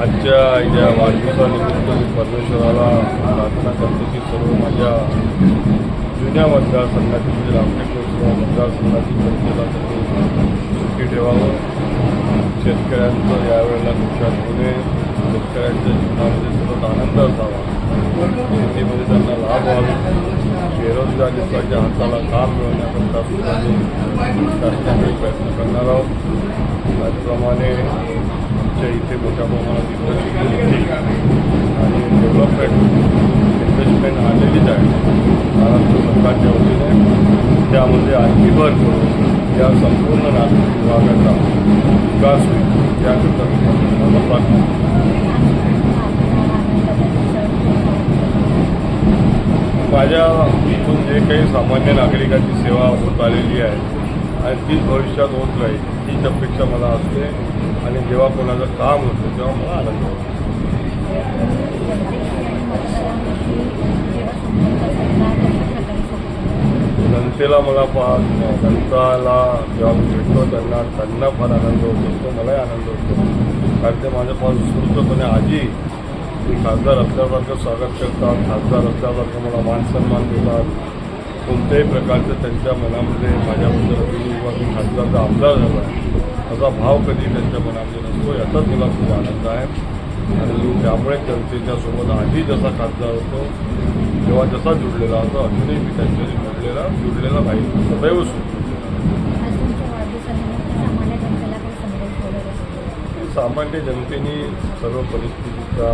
आजच्या या वाढदिवसानिमित्त परमेश्वराला प्रार्थना करतो की सर्व माझ्या जुन्या मतदारसंघातील म्हणजे रामटेक मतदारसंघातील जनतेला त्यांनी सुखी ठेवावं. शेतकऱ्यांचं यावेळेला नुकसान होऊ नये. शेतकऱ्यांच्या जीवनामध्ये सतत आनंद असावा. शेतीमध्ये त्यांना लाभ व्हावे. बेरोजगारीच्या हाताला काम मिळवण्याकरता सुद्धा मी शासनाकडे प्रयत्न करणार आहोत. त्याचप्रमाणे आमच्या इथे मोठ्या प्रमाणात इंडस्ट्री होती आणि डेव्हलपमेंट इन्व्हेस्टमेंट आलेलीच आहे. महाराष्ट्र सरकारच्या वतीने त्यामध्ये आणखी भर करून या संपूर्ण नागरिक विभागाचा विकास होईल याकरता मी मला प्रार्थना माझ्या इथून जे काही सामान्य नागरिकांची सेवा होत आलेली आहे आणि तीच भविष्यात होत राहील तीच अपेक्षा मला असते. आणि जेव्हा कोणाचं काम होतं तेव्हा मला आनंद होतो. जनतेला मला फार जनताला जेव्हा मी भेटतो त्यांना त्यांना फार आनंद होतो. तो मलाही आनंद होतो. कारण ते माझ्या फार उत्स्फूर्तपणे आजी मी खासदार असल्यासारखं स्वागत करतात. खासदार असल्यासारखं मला मान सन्मान देतात. कोणत्याही प्रकारचं त्यांच्या मनामध्ये माझ्याबद्दल किंवा मी खासदारचा आमदार झाला आहे. असा भाव कधी त्यांच्या मनामध्ये नसतो याचाच मला खूप आनंद आहे. आणि मी त्यामुळे जनतेच्या सोबत आधी जसा खासदार होतो तेव्हा जसा जुडलेला होतो अजूनही मी त्यांच्याशी जुडलेला जुडलेला नाही सदैव सामान्य जनतेने सर्व परिस्थितीचा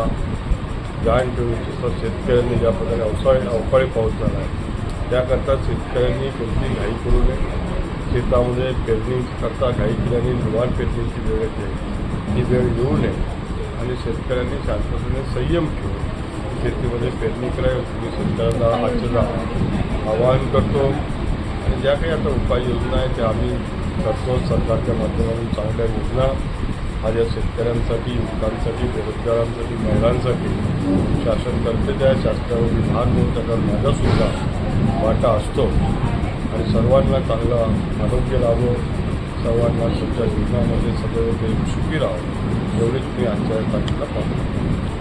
जाण ठेवून तसं शेतकऱ्यांनी ज्या प्रकारे अवसाळी अवकाळी पाऊस झाला आहे त्याकरता शेतकऱ्यांनी कोणती घाई करू नये. शेतामध्ये पेरणी करता घाई केल्याने दुवार पेरणीची वेळ येते. ही वेळ येऊ नये. आणि शेतकऱ्यांनी शांततेने संयम ठेवून शेतीमध्ये पेरणी करावी. मी सरकारला आजचं आवाहन करतो. आणि ज्या काही आता उपाययोजना आहेत त्या आम्ही करतो. सरकारच्या माध्यमातून चांगल्या योजना माझ्या शेतकऱ्यांसाठी युवकांसाठी बेरोजगारांसाठी महिलांसाठी शासन करते त्या शासनावर विभाग देऊन त्याचा माझासुद्धा वाटा असतो. आणि सर्वांना चांगलं आरोग्य लाभो सर्वांना तुमच्या जीवनामध्ये सदैव ते सुखी राहावं एवढेच मी आजच्या तारखेला पाहतो.